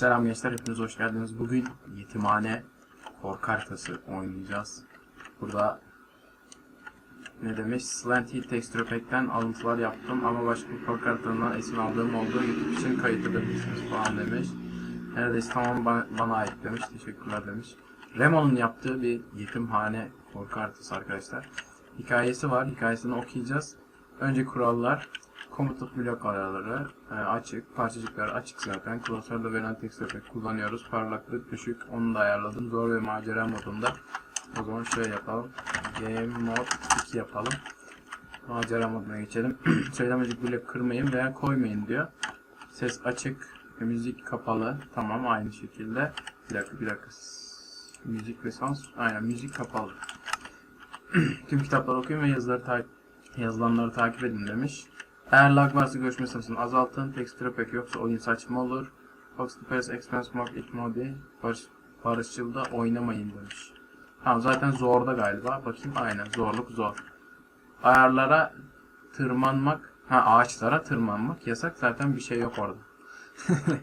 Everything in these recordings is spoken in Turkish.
Selam gençler, hepiniz hoş geldiniz. Bugün yetimhane korku haritası oynayacağız. Burada ne demiş? Slanty Texture Pack'ten alıntılar yaptım ama başka bir korku haritalarından esin aldığım olduğu YouTube için kayıtlıdır falan demiş. Neredeyse tamam bana ait demiş. Teşekkürler demiş. Remo'nun yaptığı bir yetimhane korku haritası arkadaşlar. Hikayesi var. Hikayesini okuyacağız. Önce kurallar, komutluk blok ayarları e, açık, parçacıklar açık zaten. Klasörde verilen efekt kullanıyoruz. Parlaklık düşük, onu da ayarladım. Zor ve macera modunda. O zaman şöyle yapalım. Game mod 2 yapalım. Macera moduna geçelim. Söylemecik blok kırmayın veya koymayın diyor. Ses açık, müzik kapalı. Tamam aynı şekilde. Bir dakika bir dakika. Müzik ve sans. Aynen müzik kapalı. Tüm kitapları okuyun ve yazıları takip yazılanları takip edin demiş. Eğer lag varsa görüşme sayısını azaltın. Texture pack yoksa oyun saçma olur. Fox the Pass Expense Mode ilk modi barış, barışçılda oynamayın demiş. Tamam zaten zorda galiba. Bakayım aynen zorluk zor. Ayarlara tırmanmak, ha ağaçlara tırmanmak yasak. Zaten bir şey yok orada.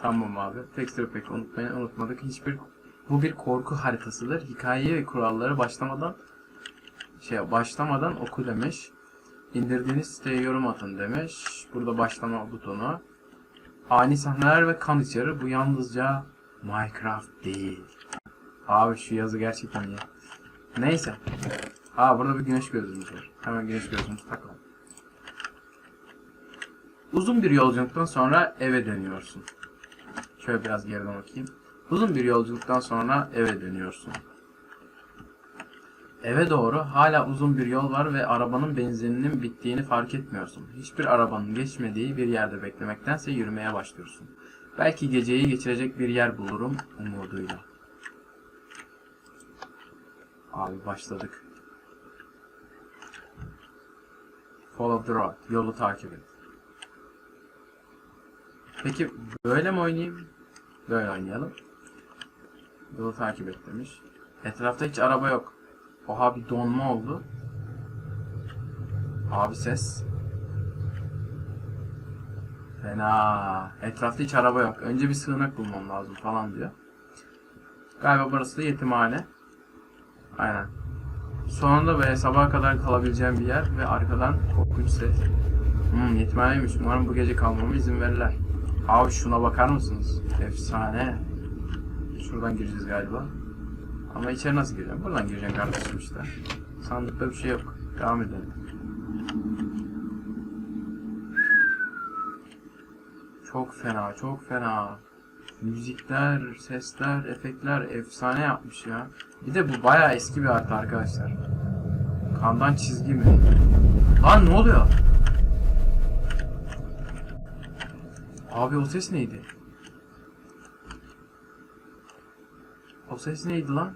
tamam abi. Texture pack unutmayın unutmadık. Hiçbir bu bir korku haritasıdır. Hikayeyi ve kuralları başlamadan şey başlamadan oku demiş. İndirdiğiniz siteye yorum atın demiş. Burada başlama butonu. Ani sahneler ve kan içerir. Bu yalnızca Minecraft değil. Abi şu yazı gerçekten iyi. Neyse. Aa burada bir güneş gözlüğümüz var. Hemen güneş gözlüğümüzü takalım. Uzun bir yolculuktan sonra eve dönüyorsun. Şöyle biraz geriden bakayım. Uzun bir yolculuktan sonra eve dönüyorsun. Eve doğru hala uzun bir yol var ve arabanın benzininin bittiğini fark etmiyorsun. Hiçbir arabanın geçmediği bir yerde beklemektense yürümeye başlıyorsun. Belki geceyi geçirecek bir yer bulurum umuduyla. Abi başladık. Follow the road. Yolu takip et. Peki böyle mi oynayayım? Böyle oynayalım. Yolu takip et demiş. Etrafta hiç araba yok. Oha bir donma oldu. Abi ses. Fena. Etrafta hiç araba yok. Önce bir sığınak bulmam lazım falan diyor. Galiba burası da yetimhane. Aynen. Sonunda böyle sabaha kadar kalabileceğim bir yer ve arkadan korkunç ses. Hmm, yetimhaneymiş. Umarım bu gece kalmama izin verirler. Abi şuna bakar mısınız? Efsane. Şuradan gireceğiz galiba. Ama içeri nasıl gireceğim? Buradan gireceğim kardeşim işte. Sandıkta bir şey yok. Devam edelim. Çok fena, çok fena. Müzikler, sesler, efektler efsane yapmış ya. Bir de bu bayağı eski bir harita arkadaşlar. Kandan çizgi mi? Lan ne oluyor? Abi o ses neydi? Ses neydi lan?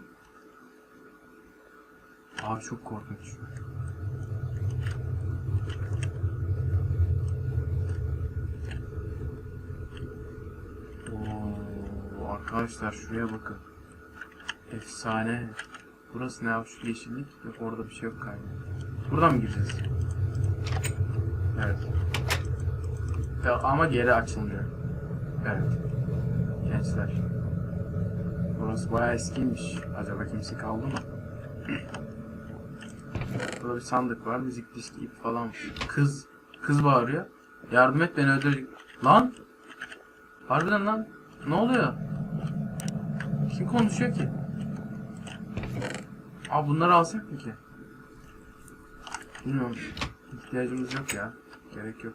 Abi çok korkunç. Oo, arkadaşlar şuraya bakın. Efsane. Burası ne abi şu yeşillik? Yok orada bir şey yok galiba. Buradan mı gireceğiz? Evet. Ya, ama geri açılmıyor. Evet. Gençler. Burası bayağı eskiymiş. Acaba kimse kaldı mı? Burada bir sandık var. Müzik diski ip falan. Kız. Kız bağırıyor. Yardım et beni öldürecek. Lan! Harbiden lan. Ne oluyor? Kim konuşuyor ki? Aa bunları alsak mı ki? Bilmiyorum. İhtiyacımız yok ya. Gerek yok.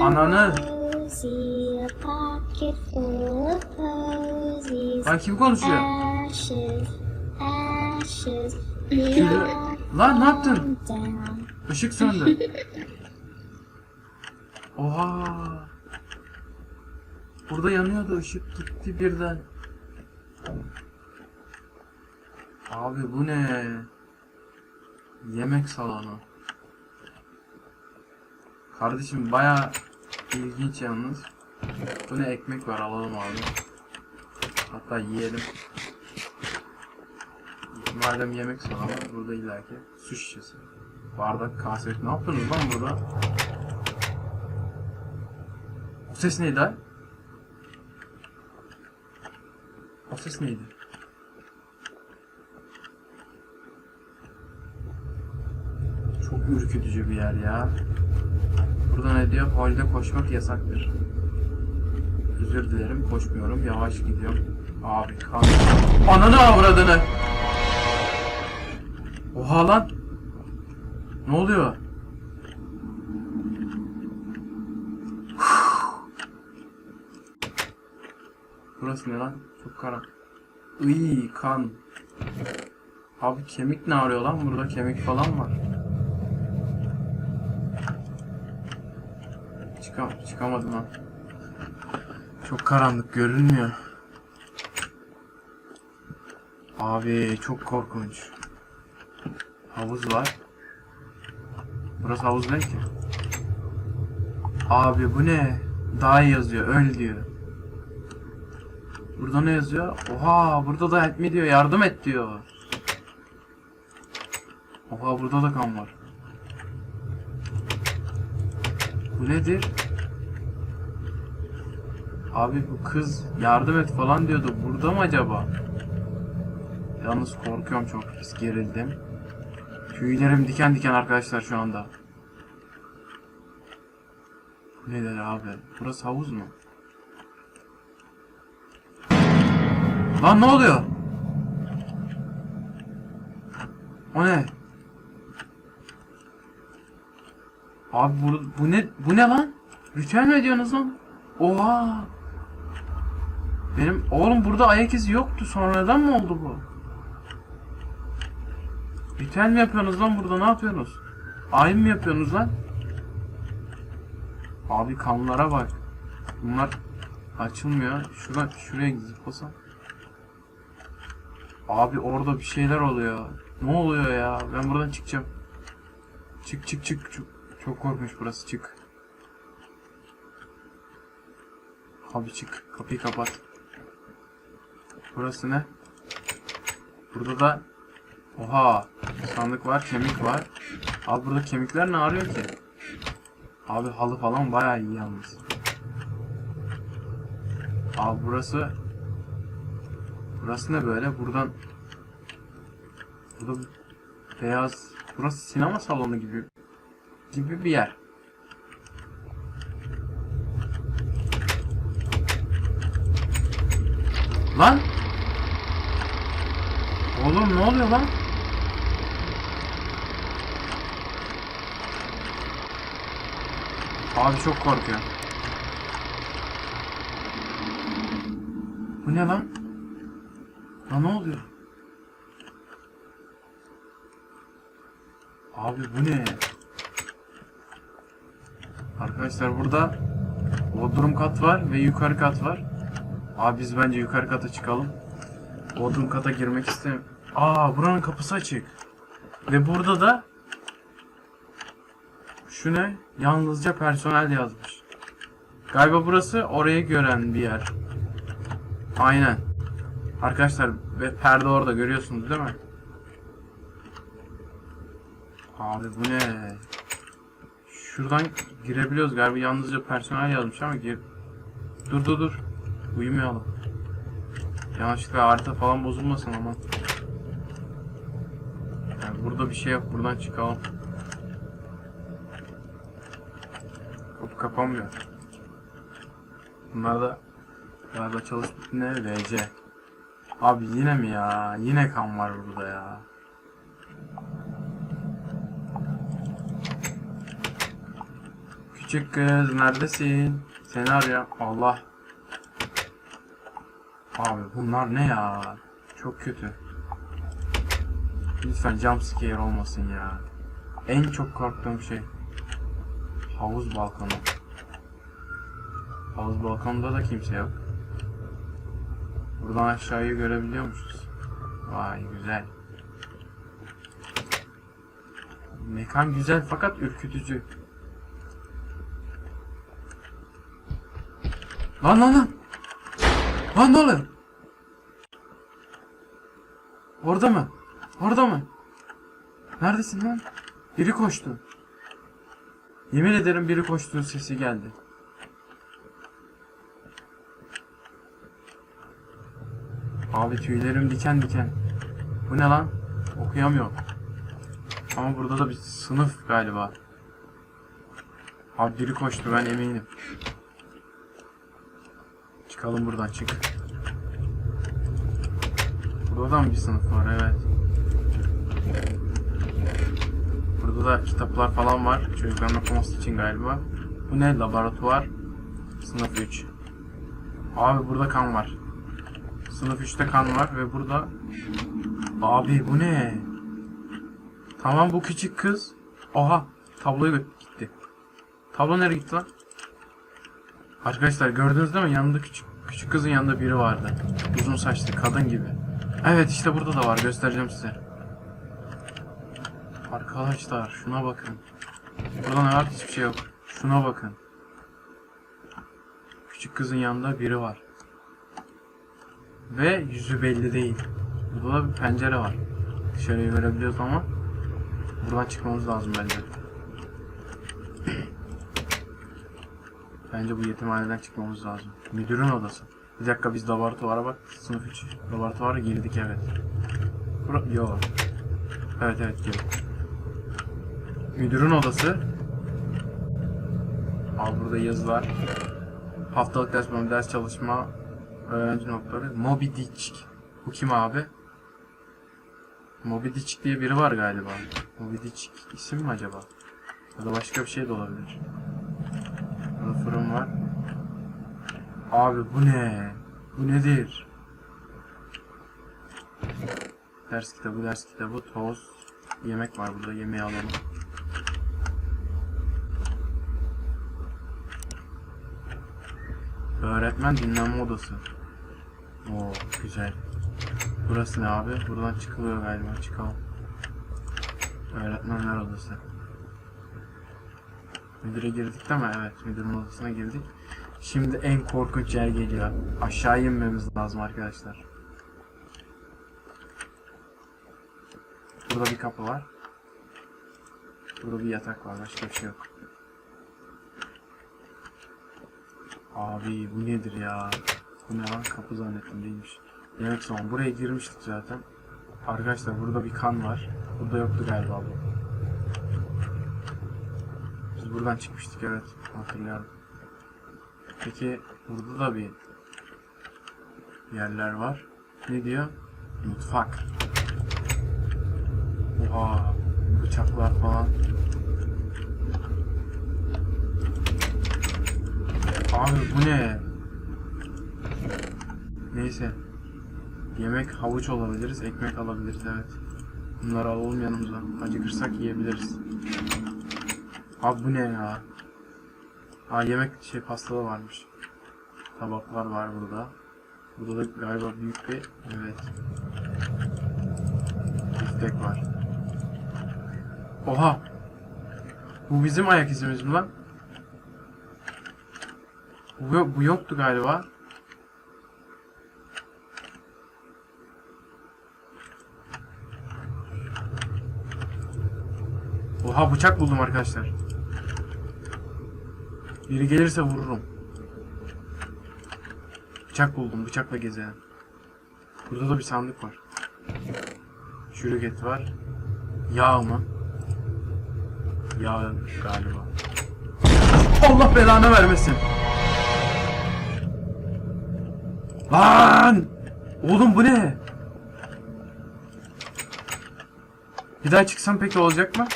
Ananı. Rosy, a pocket full of posies. Lan kim konuşuyor? Ashes, ashes, Lan ne yaptın? Işık söndü. Oha. Burada yanıyordu ışık gitti birden. Abi bu ne? Yemek salonu. Kardeşim baya ilginç yalnız. Bu ne ekmek var alalım abi. Hatta yiyelim. Madem yemek salonu burada illaki su şişesi. Bardak kase. Ne yapıyorsunuz lan burada? ses neydi lan? O ses neydi? Çok ürkütücü bir yer ya. Burada ne diyor? Halde koşmak yasaktır. Özür dilerim koşmuyorum. Yavaş gidiyorum. Abi kan. Ananı avradını. Oha lan. Ne oluyor? Burası ne lan? Çok karanlık. Iy kan. Abi kemik ne arıyor lan? Burada kemik falan var. Çıkam çıkamadım lan. Çok karanlık görünmüyor. Abi çok korkunç. Havuz var. Burası havuz değil ki. Abi bu ne? Daha yazıyor, öl diyor. Burada ne yazıyor? Oha burada da help me diyor, yardım et diyor. Oha burada da kan var. Bu nedir? Abi bu kız yardım et falan diyordu. Burada mı acaba? Yalnız korkuyorum çok. Pis gerildim. Tüylerim diken diken arkadaşlar şu anda. Bu nedir abi? Burası havuz mu? Lan ne oluyor? O ne? Abi bu, bu ne bu ne lan? Ritüel mi ediyorsunuz lan? Oha! Benim oğlum burada ayak izi yoktu. Sonradan mı oldu bu? Ritüel mi yapıyorsunuz lan burada? Ne yapıyorsunuz? Ayin mi yapıyorsunuz lan? Abi kanlara bak. Bunlar açılmıyor. Şuradan şuraya zıplasam. Abi orada bir şeyler oluyor. Ne oluyor ya? Ben buradan çıkacağım. Çık çık çık. Çok, çok korkmuş burası çık. Abi çık. Kapıyı kapat. Burası ne? Burada da Oha! Sandık var, kemik var. Abi burada kemikler ne arıyor ki? Abi halı falan bayağı iyi yalnız. Abi burası Burası ne böyle? Buradan Burada beyaz Burası sinema salonu gibi gibi bir yer. Lan! Oğlum ne oluyor lan? Abi çok korkuyorum. Bu ne lan? Lan ne oluyor? Abi bu ne? Arkadaşlar burada Bodrum kat var ve yukarı kat var. Abi biz bence yukarı kata çıkalım. Bodrum kata girmek istemiyorum. Aa buranın kapısı açık. Ve burada da şu ne? Yalnızca personel yazmış. Galiba burası orayı gören bir yer. Aynen. Arkadaşlar ve perde orada görüyorsunuz değil mi? Abi bu ne? Şuradan girebiliyoruz galiba yalnızca personel yazmış ama gir. Dur dur dur. Uyumayalım. Yanlışlıkla harita falan bozulmasın ama. Burada bir şey yok. Buradan çıkalım. Kapı kapanmıyor. Bunlar da galiba çalışmış ne? RC. Abi yine mi ya? Yine kan var burada ya. Küçük kız neredesin? Seni arıyor. Allah. Abi bunlar ne ya? Çok kötü. Lütfen jump scare olmasın ya. En çok korktuğum şey. Havuz balkonu. Havuz balkonunda da kimse yok. Buradan aşağıyı görebiliyormuşuz. Vay güzel. Mekan güzel fakat ürkütücü. Lan lan lan. Lan ne oluyor? Orada mı? Orada mı? Neredesin lan? Biri koştu. Yemin ederim biri koştuğu sesi geldi. Abi tüylerim diken diken. Bu ne lan? Okuyamıyorum. Ama burada da bir sınıf galiba. Abi biri koştu ben eminim. Çıkalım buradan çık. Burada da mı bir sınıf var evet. Burada da kitaplar falan var. Çocukların okuması için galiba. Bu ne? Laboratuvar. Sınıf 3. Abi burada kan var. Sınıf 3'te kan var ve burada... Abi bu ne? Tamam bu küçük kız. Oha tabloyu gitti. Tablo nereye gitti lan? Arkadaşlar gördünüz değil mi? Yanında küçük küçük kızın yanında biri vardı. Uzun saçlı kadın gibi. Evet işte burada da var. Göstereceğim size. Arkadaşlar şuna bakın. Burada ne var? Hiçbir şey yok. Şuna bakın. Küçük kızın yanında biri var. Ve yüzü belli değil. Burada da bir pencere var. Dışarıyı görebiliyoruz ama buradan çıkmamız lazım bence. Bence bu yetimhaneden çıkmamız lazım. Müdürün odası. Bir dakika biz laboratuvara bak. Sınıf 3 laboratuvara girdik evet. Bura Yo. Evet evet girdik. Müdürün odası. Al burada yazılar. Haftalık ders bölümü, ders çalışma, öğrenci notları. Moby Dick. Bu kim abi? Moby Dick diye biri var galiba. Moby Dick isim mi acaba? Ya da başka bir şey de olabilir. Burada fırın var. Abi bu ne? Bu nedir? Ders kitabı, ders kitabı, toz. Yemek var burada, yemeği alalım. Öğretmen dinlenme odası. Oo güzel. Burası ne abi? Buradan çıkılıyor galiba. Çıkalım. Öğretmenler odası. Müdüre girdik değil mi? Evet müdürün odasına girdik. Şimdi en korkunç yer geliyor. Aşağı inmemiz lazım arkadaşlar. Burada bir kapı var. Burada bir yatak var. Başka bir şey yok. Abi bu nedir ya? Bu ne lan? Kapı zannettim değilmiş. Evet tamam buraya girmiştik zaten. Arkadaşlar burada bir kan var. Burada yoktu galiba bu. Biz buradan çıkmıştık evet. Hatırlıyorum. Peki burada da bir yerler var. Ne diyor? Mutfak. Oha. Bıçaklar falan. Abi bu ne? Neyse. Yemek havuç olabiliriz, ekmek alabiliriz evet. Bunları alalım yanımıza. Acıkırsak yiyebiliriz. Abi bu ne ya? Ha yemek şey pasta da varmış. Tabaklar var burada. Burada da galiba büyük bir evet. Biftek var. Oha! Bu bizim ayak izimiz mi lan? Bu, bu yoktu galiba. Oha bıçak buldum arkadaşlar. Biri gelirse vururum. Bıçak buldum. Bıçakla gezelim. Burada da bir sandık var. Şürüket var. Yağ mı? Yağ galiba. Allah belanı vermesin. Lan! Oğlum bu ne? Bir daha çıksam peki olacak mı?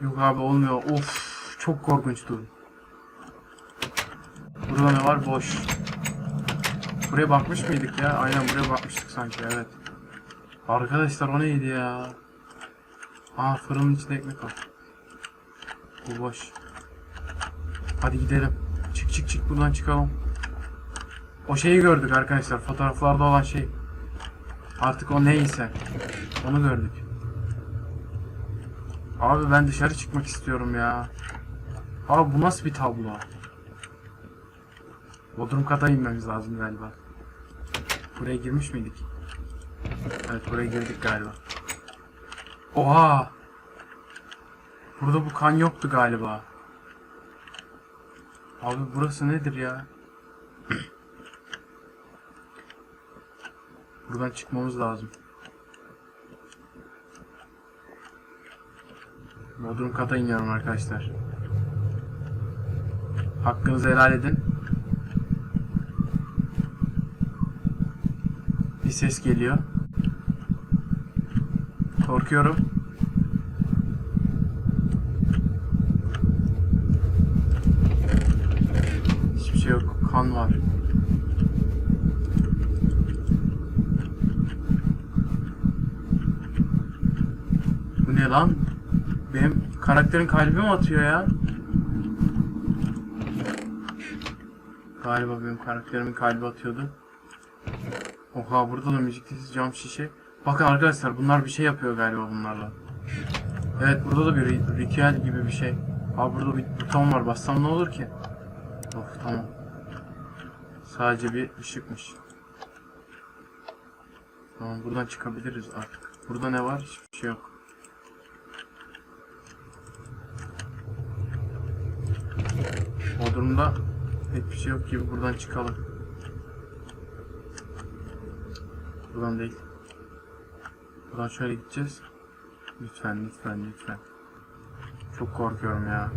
Yok abi olmuyor. Of çok korkunçtu. Burada ne var? Boş. Buraya bakmış mıydık ya? Aynen buraya bakmıştık sanki evet. Arkadaşlar o neydi ya? Aa fırının içinde ekmek var. Bu boş. Hadi gidelim. Çık çık çık buradan çıkalım. O şeyi gördük arkadaşlar. Fotoğraflarda olan şey. Artık o neyse. Onu gördük. Abi ben dışarı çıkmak istiyorum ya. Abi bu nasıl bir tablo? Bodrum kata inmemiz lazım galiba. Buraya girmiş miydik? Evet buraya girdik galiba. Oha! Burada bu kan yoktu galiba. Abi burası nedir ya? Buradan çıkmamız lazım. Bodrum kata iniyorum arkadaşlar. Hakkınızı helal edin. Bir ses geliyor. Korkuyorum. Hiçbir şey yok. Kan var. Bu ne lan? Benim karakterin kalbi mi atıyor ya? Galiba benim karakterimin kalbi atıyordu. Oha burada da müzik sesi cam şişe. Bakın arkadaşlar bunlar bir şey yapıyor galiba bunlarla. Evet burada da bir ri- ritüel gibi bir şey. Abi burada bir buton var bassam ne olur ki? Of tamam. Sadece bir ışıkmış. Tamam buradan çıkabiliriz artık. Burada ne var? Hiçbir şey yok. O durumda pek bir şey yok gibi buradan çıkalım. Buradan değil. Buradan şöyle gideceğiz. Lütfen lütfen lütfen. Çok korkuyorum ya.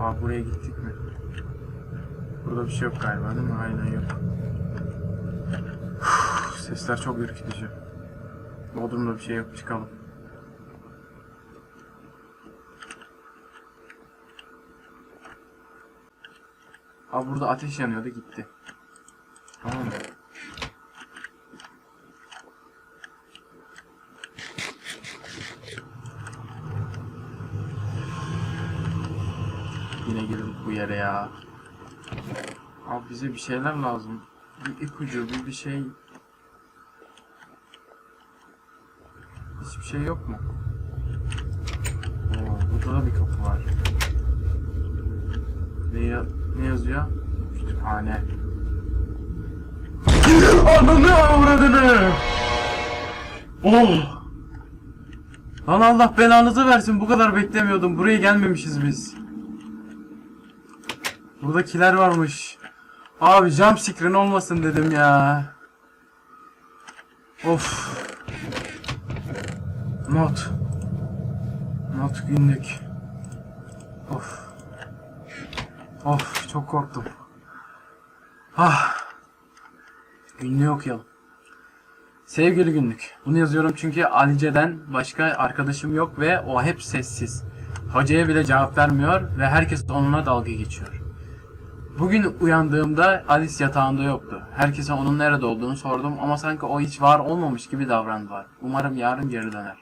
Aa buraya gittik mi? Burada bir şey yok galiba değil mi? Aynen yok. Uf, Sesler çok ürkütücü. Bodrum'da bir şey yok çıkalım. Abi burada ateş yanıyordu gitti. Tamam mı? Yine girdik bu yere ya. Abi bize bir şeyler lazım. Bir ipucu, bir bir şey. Hiçbir şey yok mu? Oo, burada da bir kapı var. Ne, ya- ne yazıyor? Kütüphane. Ananı avradını! Oh! Lan Allah belanızı versin bu kadar beklemiyordum. Buraya gelmemişiz biz. Buradakiler varmış. Abi jump screen olmasın dedim ya. Of. Not. Not günlük. Of. Of çok korktum. Ah. Günlüğü okuyalım. Sevgili günlük. Bunu yazıyorum çünkü Alice'den başka arkadaşım yok ve o hep sessiz. Hocaya bile cevap vermiyor ve herkes onunla dalga geçiyor. Bugün uyandığımda Alice yatağında yoktu. Herkese onun nerede olduğunu sordum ama sanki o hiç var olmamış gibi davrandılar. Umarım yarın geri döner.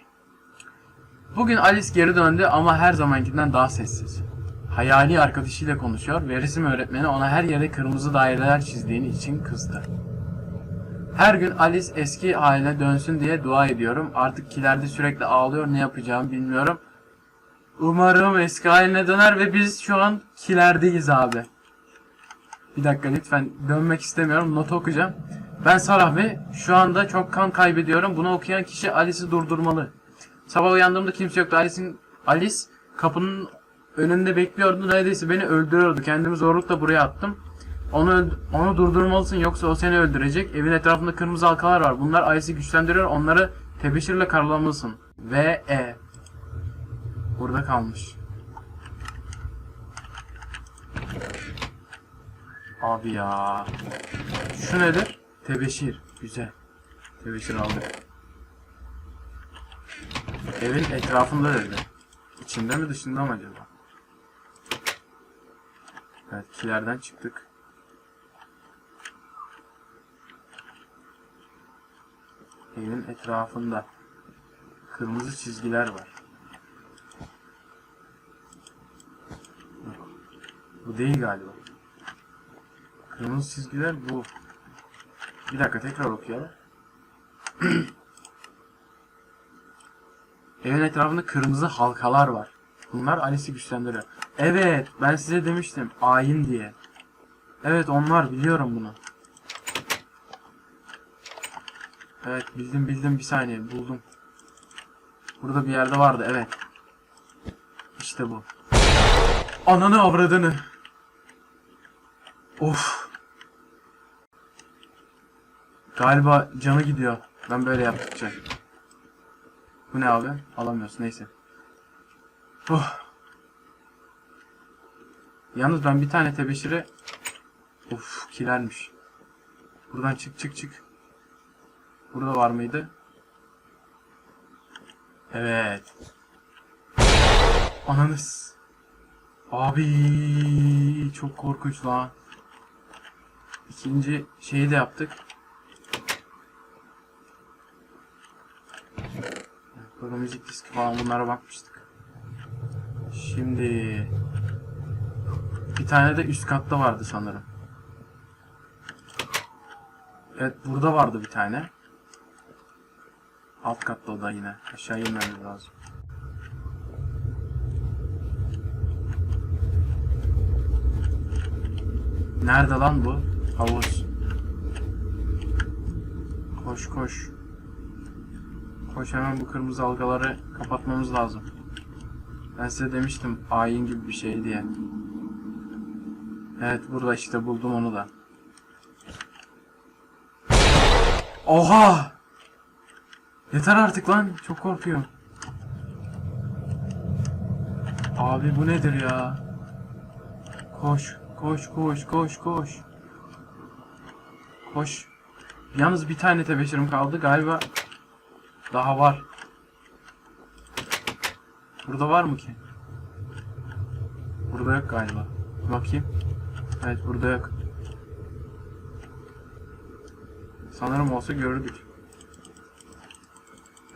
Bugün Alice geri döndü ama her zamankinden daha sessiz. Hayali arkadaşıyla konuşuyor ve resim öğretmeni ona her yere kırmızı daireler çizdiğini için kızdı. Her gün Alice eski haline dönsün diye dua ediyorum. Artık kilerde sürekli ağlıyor ne yapacağımı bilmiyorum. Umarım eski haline döner ve biz şu an kilerdeyiz abi. Bir dakika lütfen dönmek istemiyorum. Notu okuyacağım. Ben Sarah ve şu anda çok kan kaybediyorum. Bunu okuyan kişi Alice'i durdurmalı. Sabah uyandığımda kimse yoktu. Alice'in Alice kapının önünde bekliyordu. Neredeyse beni öldürüyordu. Kendimi zorlukla buraya attım. Onu onu durdurmalısın yoksa o seni öldürecek. Evin etrafında kırmızı halkalar var. Bunlar Alice'i güçlendiriyor. Onları tebeşirle karalamalısın. Ve E. Burada kalmış. Abi ya. Şu nedir? Tebeşir. Güzel. Tebeşir aldık. Evin etrafında dedi. İçinde mi dışında mı acaba? Evet kilerden çıktık. Evin etrafında kırmızı çizgiler var. Bu değil galiba. Kırmızı çizgiler bu. Bir dakika tekrar okuyalım. Evin etrafında kırmızı halkalar var. Bunlar Alice'i güçlendiriyor. Evet, ben size demiştim ayin diye. Evet onlar biliyorum bunu. Evet bildim bildim bir saniye buldum. Burada bir yerde vardı evet. İşte bu. Ananı avradını. Of. Galiba canı gidiyor. Ben böyle yaptıkça. Bu ne abi? Alamıyorsun neyse. Oh. Yalnız ben bir tane tebeşiri Of kilermiş. Buradan çık çık çık. Burada var mıydı? Evet. Ananız. Abi çok korkunç lan. İkinci şeyi de yaptık. Burada müzik diski falan bunlara bakmıştık. Şimdi bir tane de üst katta vardı sanırım. Evet burada vardı bir tane. Alt katta da yine. Aşağı inmemiz lazım. Nerede lan bu? Havuz. Koş koş. Koş hemen bu kırmızı halkaları kapatmamız lazım. Ben size demiştim ayin gibi bir şey diye. Evet burada işte buldum onu da. Oha! Yeter artık lan. Çok korkuyorum. Abi bu nedir ya? Koş, koş, koş, koş, koş. Koş. Yalnız bir tane tebeşirim kaldı galiba. Daha var. Burada var mı ki? Burada yok galiba. Bakayım. Evet burada yok. Sanırım olsa görürdük.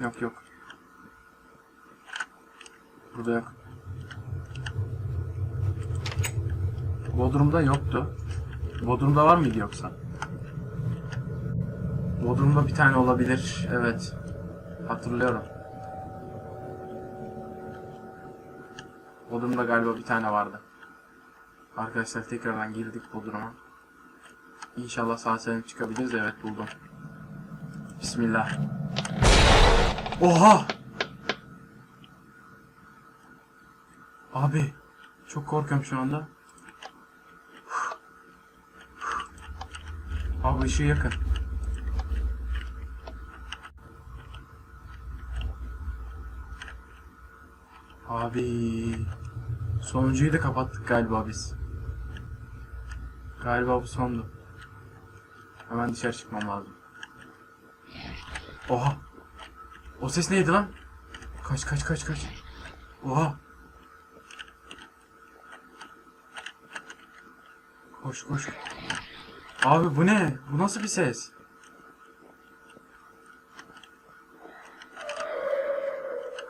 Yok yok. Burada yok. Bodrum'da yoktu. Bodrum'da var mıydı yoksa? Bodrum'da bir tane olabilir. Evet. Hatırlıyorum. Bodrum'da galiba bir tane vardı. Arkadaşlar tekrardan girdik Bodrum'a. İnşallah sağ salim çıkabiliriz. Evet buldum. Bismillah. Oha! Abi çok korkuyorum şu anda. Abi ışığı yakın. Abi sonuncuyu da kapattık galiba biz. Galiba bu sondu. Hemen dışarı çıkmam lazım. Oha. O ses neydi lan? Kaç kaç kaç kaç. Oha. Koş koş. Abi bu ne? Bu nasıl bir ses?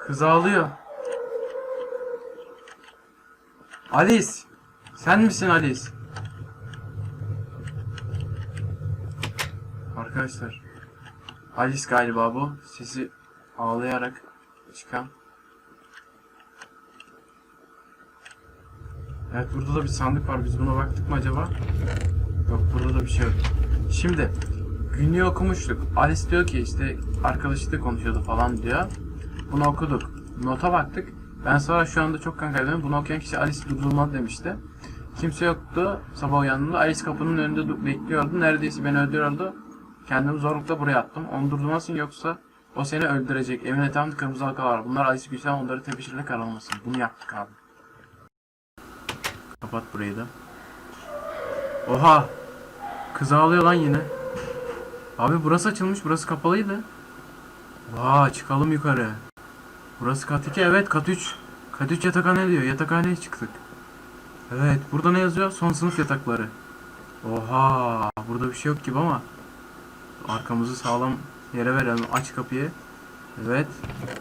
Kız ağlıyor. Alice. Sen misin Alice? Arkadaşlar. Alice galiba bu. Sesi ağlayarak çıkan. Evet burada da bir sandık var. Biz buna baktık mı acaba? Yok burada da bir şey yok. Şimdi günlüğü okumuştuk. Alice diyor ki işte arkadaşıyla konuşuyordu falan diyor. Bunu okuduk. Nota baktık. Ben sonra şu anda çok kankaydım. Bunu okuyan kişi Alice durdurmadı demişti. Kimse yoktu. Sabah uyandığımda Alice kapının önünde du- bekliyordu. Neredeyse beni öldürüyordu. Kendimi zorlukla buraya attım. Onu durdurmasın yoksa o seni öldürecek. Evin etrafında kırmızı halka var. Bunlar Alice güçlen onları tepeşirle karalamasın. Bunu yaptık abi. Kapat burayı da. Oha! Kız ağlıyor lan yine. Abi burası açılmış. Burası kapalıydı. Vaa çıkalım yukarı. Burası kat 2 evet kat 3. Kat 3 yatakhane diyor. Yatakhaneye çıktık. Evet burada ne yazıyor? Son sınıf yatakları. Oha burada bir şey yok gibi ama arkamızı sağlam yere verelim. Aç kapıyı. Evet.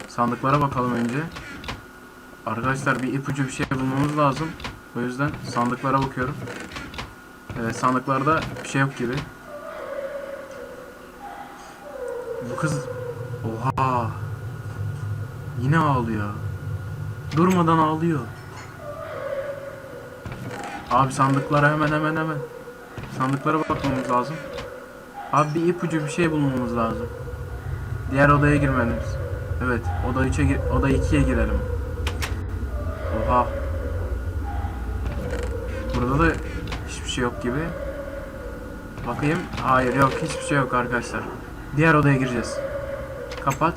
Sandıklara bakalım önce. Arkadaşlar bir ipucu bir şey bulmamız lazım. O yüzden sandıklara bakıyorum. Evet sandıklarda bir şey yok gibi. Bu kız... Oha! Yine ağlıyor. Durmadan ağlıyor. Abi sandıklara hemen hemen hemen. Sandıklara bakmamız lazım. Abi bir ipucu bir şey bulmamız lazım. Diğer odaya girmemiz. Evet, oda 3'e gir oda 2'ye girelim. Oha. Burada da hiçbir şey yok gibi. Bakayım. Hayır yok hiçbir şey yok arkadaşlar. Diğer odaya gireceğiz. Kapat.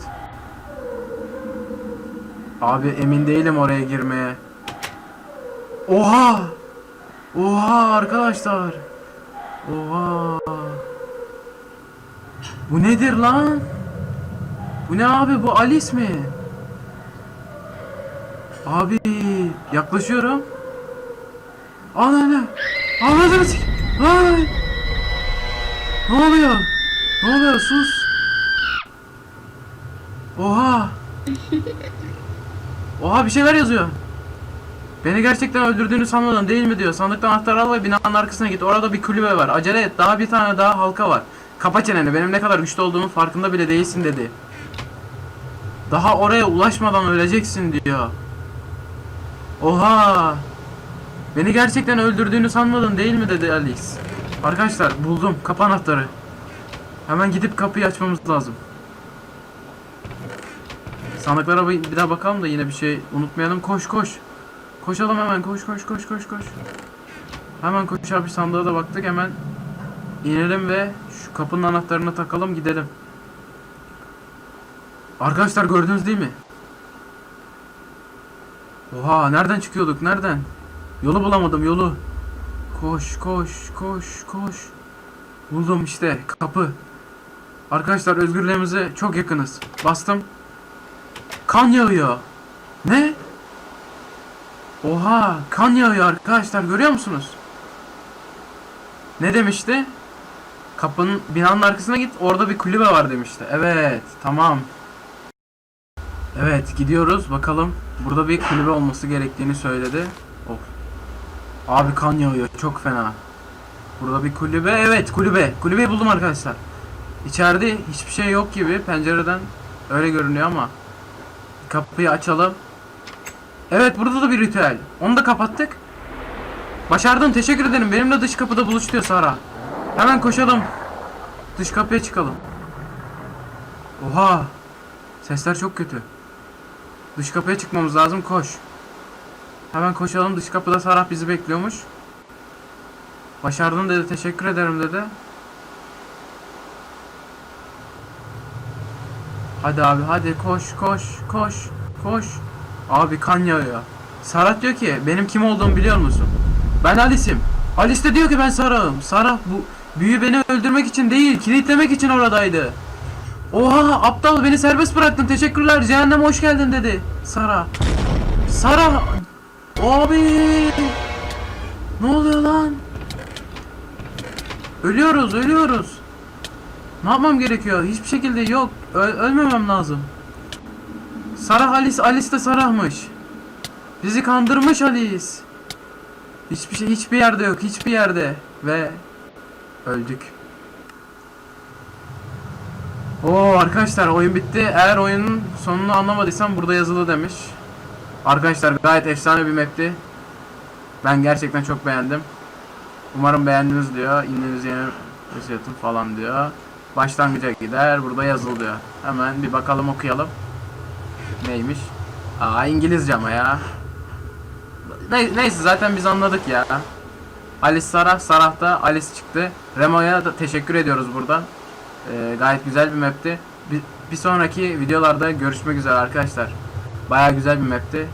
Abi emin değilim oraya girmeye. Oha! Oha arkadaşlar. Oha. Bu nedir lan? Bu ne abi bu Alice mi? Abi yaklaşıyorum. Ananı. Anladın sik. Ay. Ne oluyor? Ne oluyor? Sus. Oha. Oha bir şeyler yazıyor. Beni gerçekten öldürdüğünü sanmadın değil mi diyor. Sandıktan anahtarı al ve binanın arkasına git. Orada bir kulübe var. Acele et. Daha bir tane daha halka var. Kapa çeneni. Benim ne kadar güçlü olduğumun farkında bile değilsin dedi. Daha oraya ulaşmadan öleceksin diyor. Oha. Beni gerçekten öldürdüğünü sanmadın değil mi dedi Alice. Arkadaşlar buldum kapı anahtarı. Hemen gidip kapıyı açmamız lazım. Sandıklara bir daha bakalım da yine bir şey unutmayalım. Koş koş. Koşalım hemen koş koş koş koş koş. Hemen koş abi sandığa da baktık hemen inelim ve şu kapının anahtarını takalım gidelim. Arkadaşlar gördünüz değil mi? Oha nereden çıkıyorduk nereden? Yolu bulamadım yolu. Koş koş koş koş. Buldum işte kapı. Arkadaşlar özgürlüğümüze çok yakınız. Bastım. Kan yağıyor. Ne? Oha kan yağıyor arkadaşlar görüyor musunuz? Ne demişti? Kapının binanın arkasına git orada bir kulübe var demişti. Evet tamam. Evet gidiyoruz bakalım. Burada bir kulübe olması gerektiğini söyledi. Of. Abi kan yağıyor çok fena. Burada bir kulübe evet kulübe. Kulübeyi buldum arkadaşlar. İçeride hiçbir şey yok gibi pencereden öyle görünüyor ama. Kapıyı açalım. Evet burada da bir ritüel. Onu da kapattık. Başardım teşekkür ederim. Benimle dış kapıda buluş diyor Sara. Hemen koşalım. Dış kapıya çıkalım. Oha. Sesler çok kötü. Dış kapıya çıkmamız lazım koş. Hemen koşalım dış kapıda Sarah bizi bekliyormuş. Başardın dedi teşekkür ederim dedi. Hadi abi hadi koş koş koş koş. Abi kan yağıyor. Sarah diyor ki benim kim olduğumu biliyor musun? Ben Alice'im. Alice de diyor ki ben Sarah'ım. Sarah bu büyü beni öldürmek için değil kilitlemek için oradaydı. Oha aptal beni serbest bıraktın teşekkürler cehenneme hoş geldin dedi Sara. Sara abi ne oluyor lan? Ölüyoruz ölüyoruz. Ne yapmam gerekiyor? Hiçbir şekilde yok. Ö- ölmemem lazım. Sarah Alice, Alice de Sarah'mış. Bizi kandırmış Alice. Hiçbir şey hiçbir yerde yok, hiçbir yerde ve öldük. Oo arkadaşlar oyun bitti. Eğer oyunun sonunu anlamadıysam burada yazılı demiş. Arkadaşlar gayet efsane bir map'ti. Ben gerçekten çok beğendim. Umarım beğendiniz diyor. İndiğiniz yeni yatın falan diyor. Başlangıca gider. Burada yazılı diyor. Hemen bir bakalım okuyalım. Neymiş? Aa İngilizce ama ya. Ne, neyse zaten biz anladık ya. Alice Sarah, Sarah da Alice çıktı. Remo'ya da teşekkür ediyoruz buradan. Ee, gayet güzel bir map'ti. Bir, bir sonraki videolarda görüşmek üzere arkadaşlar. Baya güzel bir map'ti.